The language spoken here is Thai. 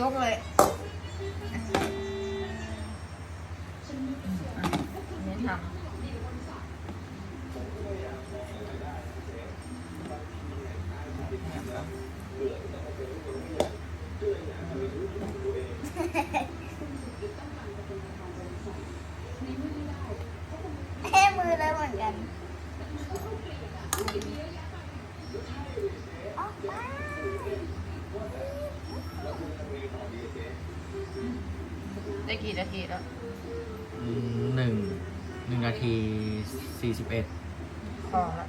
ยกเลยอันนี้ทำเฮ้มือเลยเหมือนกันออกมา ได้กี่นาทีแล้วอืมหนึ่งหนึ่งนาทีสี่สิบเอ็ดพอละ